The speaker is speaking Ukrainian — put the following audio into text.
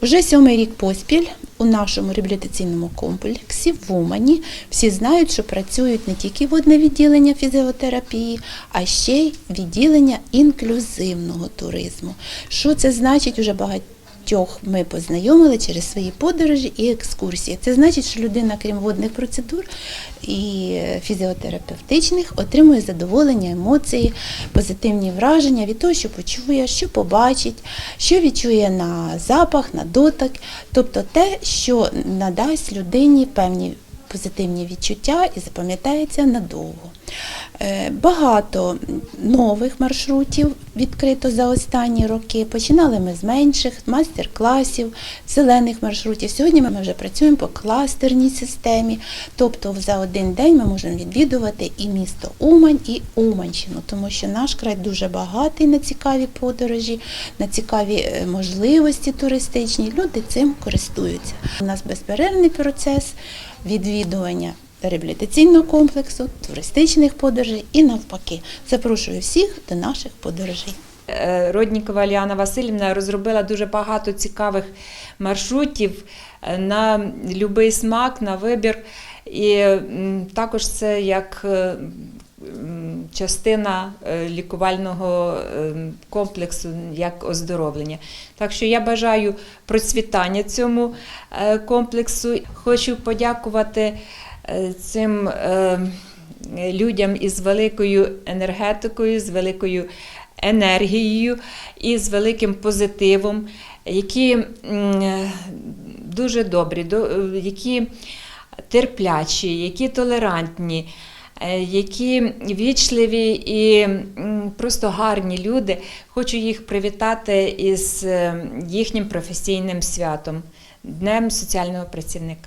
Уже сьомий рік поспіль у нашому реабілітаційному комплексі в Умані всі знають, що працюють не тільки водне відділення фізіотерапії, а ще й відділення інклюзивного туризму. Що це значить уже багато. Багатьох ми познайомили через свої подорожі і екскурсії. Це значить, що людина, крім водних процедур і фізіотерапевтичних, отримує задоволення, емоції, позитивні враження від того, що почує, що побачить, що відчує на запах, на дотик, тобто те, що надасть людині певні позитивні відчуття і запам'ятається надовго. Е, Багато нових маршрутів відкрито за останні роки. Починали ми з менших майстер-класів, зелених маршрутів. Сьогодні ми вже працюємо по кластерній системі. Тобто за один день ми можемо відвідувати і місто Умань, і Уманщину, тому що наш край дуже багатий на цікаві подорожі, на цікаві е, можливості туристичні. Люди цим користуються. У нас безперервний процес відвідування реабілітаційного комплексу, туристичних подорожей і навпаки. Запрошую всіх до наших подорожей. Е, Роднікова Ліана Васильівна розробила дуже багато цікавих маршрутів е, на будь-який смак, на вибір. І також це як е, частина лікувального комплексу, як оздоровлення. Так що я бажаю процвітання цьому комплексу. Хочу подякувати цим е, людям із великою енергетикою, з великою енергією і з великим позитивом, які е, дуже добрі, до- е, які терплячі, які толерантні. е, Які вічливі і просто гарні люди. Хочу їх привітати із е, їхнім професійним святом Днем соціального працівника.